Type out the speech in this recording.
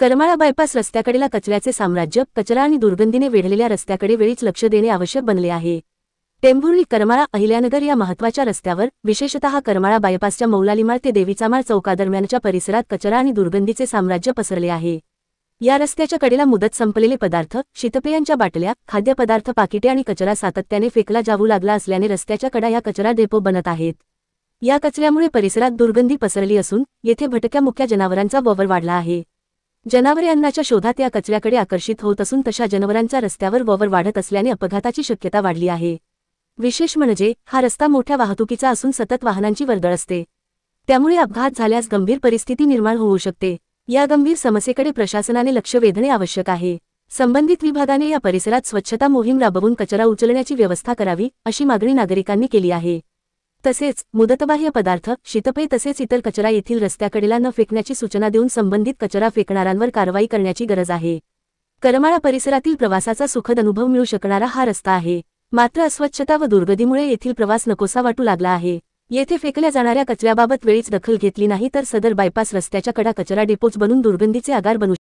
Karmala bypass रस्त्याकडेला कचऱ्याचे साम्राज्य कचरा आणि दुर्गंधीने वेढलेल्या रस्त्याकडे वेळीच लक्ष देणे आवश्यक बनले आहे. टेंभुर्ली करमाळा अहिल्यानगर या महत्त्वाच्या रस्त्यावर विशेषतः करमाळा बायपासच्या मौलालीमाळ ते देवीचामाळ चौकादरम्यानच्या परिसरात कचरा आणि दुर्गंधीचे साम्राज्य पसरले आहे. या रस्त्याच्या कडेला मुदत संपलेले पदार्थ शीतपेयांच्या बाटल्या खाद्यपदार्थ पाकिटे आणि कचरा सातत्याने फेकला जाऊ लागला असल्याने रस्त्याच्या कडा या कचरा डेपो बनत आहेत. या कचऱ्यामुळे परिसरात दुर्गंधी पसरली असून येथे भटक्या मुक्या जनावरांचा वावर वाढला आहे. जनावरे अन्नाच्या शोधात या कचऱ्याकडे आकर्षित होत असून तशा जनावरांचा रस्त्यावर वावर वाढत असल्याने अपघाताची शक्यता वाढली आहे. विशेष म्हणजे हा रस्ता मोठ्या वाहतुकीचा असून सतत वाहनांची वर्दळ असते. त्यामुळे अपघात झाल्यास गंभीर परिस्थिती निर्माण होऊ शकते. या गंभीर समस्येकडे प्रशासनाने लक्ष वेधणे आवश्यक आहे. संबंधित विभागाने या परिसरात स्वच्छता मोहीम राबवून कचरा उचलण्याची व्यवस्था करावी अशी मागणी नागरिकांनी केली आहे. तसेच मुदतबाह्य पदार्थ शीतपेय तसेच इतर कचरा येथील रस्त्याकडेला न फेकण्याची सूचना देऊन संबंधित कचरा फेकणाऱ्यांवर कारवाई करण्याची गरज आहे. करमाळा परिसरातील प्रवासाचा सुखद अनुभव मिळू शकणारा हा रस्ता आहे. मात्र अस्वच्छता व दुर्गधीमुळे येथील प्रवास नकोसा वाटू लागला आहे. येथे फेकल्या जाणाऱ्या कचऱ्याबाबत वेळीच दखल घेतली नाही तर सदर बायपास रस्त्याच्या कडा कचरा डेपोच बनून दुर्गंधीचे आगार बनू